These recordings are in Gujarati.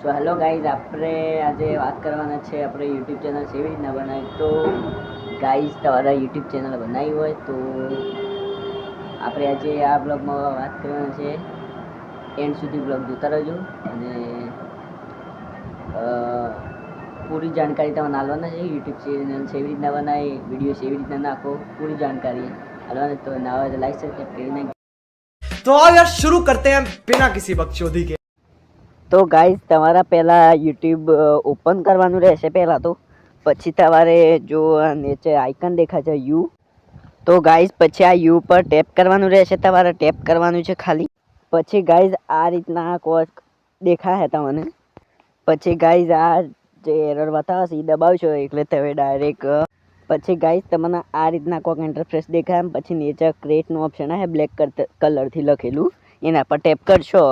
સો હેલો ગાઈઝ આપણે આજે વાત કરવાના છે આપણે યુટ્યુબ ચેનલ કેવી રીતના બનાવી તો ગાઈઝ તમારા યુટ્યુબ ચેનલ બનાવી હોય તો આપણે આજે આ બ્લોગમાં વાત કરવાના છે એન્ડ સુધી બ્લોગ જોતા રહેજો અને અ, પૂરી જાણકારી તમને આલવાના છે યુટ્યુબ ચેનલ કેવી રીતના બનાવી વિડીયો કેવી રીતના નાખો પૂરી જાણકારી આલવાની તો ના હોય તો લાઈક સબસ્ક્રાઈબ કરી નાખજો तो आओ यार शुरू करते हैं बिना किसी बकचोदी के તો ગાઈઝ તમારા પહેલાં યુટ્યુબ ઓપન કરવાનું રહેશે પહેલાં તો. પછી તમારે જો નીચે આઇકન દેખાય છે યુ તો ગાઈઝ પછી આ યુ પર ટેપ કરવાનું રહેશે તમારે. ટેપ કરવાનું છે ખાલી. પછી ગાઈઝ આ રીતના કોક દેખાય તમને. પછી ગાઈઝ આ જે એરર બતાવશે એ દબાવશો એટલે તમે ડાયરેક્ટ પછી ગાઈઝ તમને આ રીતના કોક ઇન્ટરફેસ દેખાય. પછી નીચે ક્રેટનું ઓપ્શન આવે બ્લેક કલરથી લખેલું. એના પર ટેપ કરશો.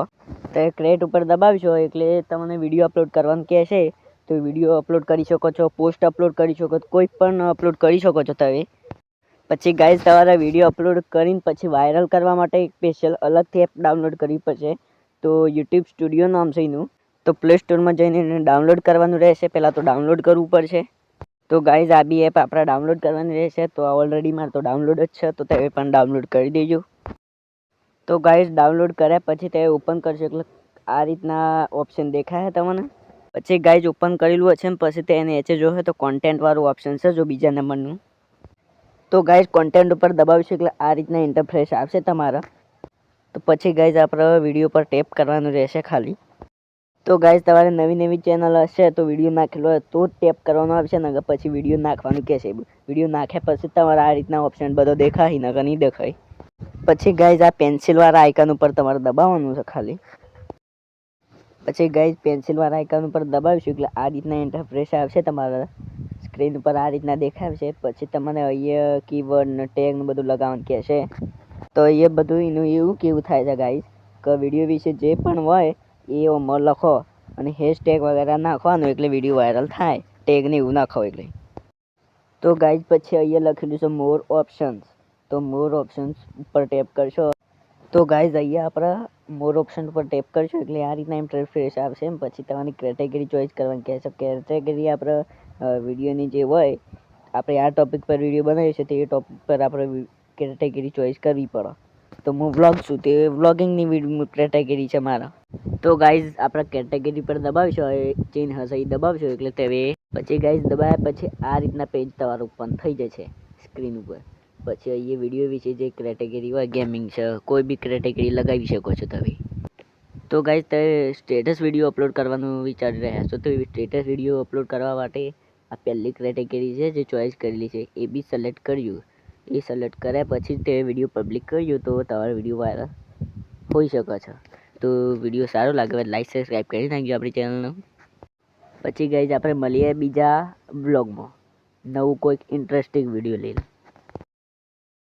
તો એ ક્રિએટ ઉપર દબાવશો એટલે તમને વીડિયો અપલોડ કરવાનું કહેશે તો વીડિયો અપલોડ કરી શકો છો, પોસ્ટ અપલોડ કરી શકો છો, કોઈ પણ અપલોડ કરી શકો છો તમે. પછી ગાઈઝ તમારા વીડિયો અપલોડ કરીને પછી વાયરલ કરવા માટે એક સ્પેશિયલ અલગથી એપ ડાઉનલોડ કરવી પડશે, તો યુટ્યુબ સ્ટુડિયો નામ છે એનું. તો પ્લે સ્ટોરમાં જઈને એને ડાઉનલોડ કરવાનું રહેશે, પહેલાં તો ડાઉનલોડ કરવું પડશે. તો ગાઈઝ આ બી એપ આપણે ડાઉનલોડ કરવાની રહેશે, તો ઓલરેડી મારે તો ડાઉનલોડ જ છે, તો તમે પણ ડાઉનલોડ કરી દેજો. તો ગાઈઝ ડાઉનલોડ કર્યા પછી તે ઓપન કરશો એટલે આ રીતના ઓપ્શન દેખાય તમને? પછી ગાઈઝ ઓપન કરેલું હશે ને પછી તે નીચે જોશે તો કોન્ટેન્ટવાળું ઓપ્શન છે જો બીજા નંબરનું તો ગાઈઝ કોન્ટેન્ટ ઉપર દબાવીશું એટલે આ રીતના ઇન્ટરફ્રેશ આવશે તમારા. તો પછી ગાઈઝ આપણે વીડિયો પર ટેપ કરવાનું રહેશે ખાલી. તો ગાઈઝ તમારે નવી નવી ચેનલ હશે તો વીડિયો નાખેલો હોય તો જ ટેપ કરવાનો આવશે નગર પછી વીડિયો નાખવાનું કહેશે વીડિયો નાખ્યા પછી તમારે આ રીતના ઓપ્શન બધો દેખાય નગર નહીં દેખાય. પછી ગાઈઝ આ પેન્સિલ વાળા આઇકન ઉપર તમારે દબાવવાનું છે ખાલી. પછી ગાઈઝ પેન્સિલ વાળા આઇકન ઉપર દબાવીશું એટલે આ રીતના ઇન્ટરફેસ આવશે તમારા સ્ક્રીન ઉપર, આ રીતના દેખાવશે પછી તમને અહીંયા કીવર્ડ ને ટેગ ને બધું લગાવવાનું કહેશે. તો એ બધું એનું એવું કેવું થાય છે ગાઈઝ કે વીડિયો વિશે જે પણ હોય એ ઓમાં લખો અને હેશટેગ વગેરે નાખવાનું એટલે વીડિયો વાયરલ થાય. ટેગને એવું નાખો એટલે. તો ગાઈઝ પછી અહીંયા લખેલું છે મોર ઓપ્શન્સ તો મોર ઓપ્શન્સ ઉપર ટેપ કરશો. તો ગાઈઝ અહીંયા આપણા મોર ઓપ્શન ઉપર ટેપ કરશો એટલે આ રીતના ઇન્ટરફેસ આવશે. એમ પછી તમારી કેટેગરી ચોઈસ કરવાની કહેશો. કેટેગરી આપણે વિડીયોની જે હોય, આપણે આ ટોપિક પર વીડિયો બનાવીએ છીએ, તે ટોપિક પર આપણે કેટેગરી ચોઈસ કરવી પડે. તો હું વ્લોગ છું, તે વ્લોગિંગની કેટેગરી છે મારા. તો ગાઈઝ આપણે કેટેગરી પર દબાવશો, એ ચેન હશે એ દબાવશો એટલે તે પછી ગાઈઝ દબાવ્યા પછી આ રીતના પેજ તમારું ઓપન થઈ જશે સ્ક્રીન ઉપર. પછી અહીંયા વીડિયો વિશે જે કેટેગરી હોય ગેમિંગ છે, કોઈ બી કેટેગરી લગાવી શકો છો તમે. તો ગાઈઝ તમે સ્ટેટસ વીડિયો અપલોડ કરવાનું વિચારી રહ્યા છો, તો સ્ટેટસ વીડિયો અપલોડ કરવા માટે આ પહેલી કેટેગરી છે જે ચોઈસ કરેલી છે, એ બી સિલેક્ટ કર્યું. એ સિલેક્ટ કર્યા પછી તે વીડિયો પબ્લિક કર્યું, તો તમારો વીડિયો વાયરલ હોઈ શકે છે. તો વીડિયો સારો લાગે લાઈક સબસ્ક્રાઈબ કરી નાખજો આપણી ચેનલનું પછી ગઈ આપણે મળીએ બીજા બ્લોગમાં નવું કોઈક ઇન્ટરેસ્ટિંગ વીડિયો લઈને.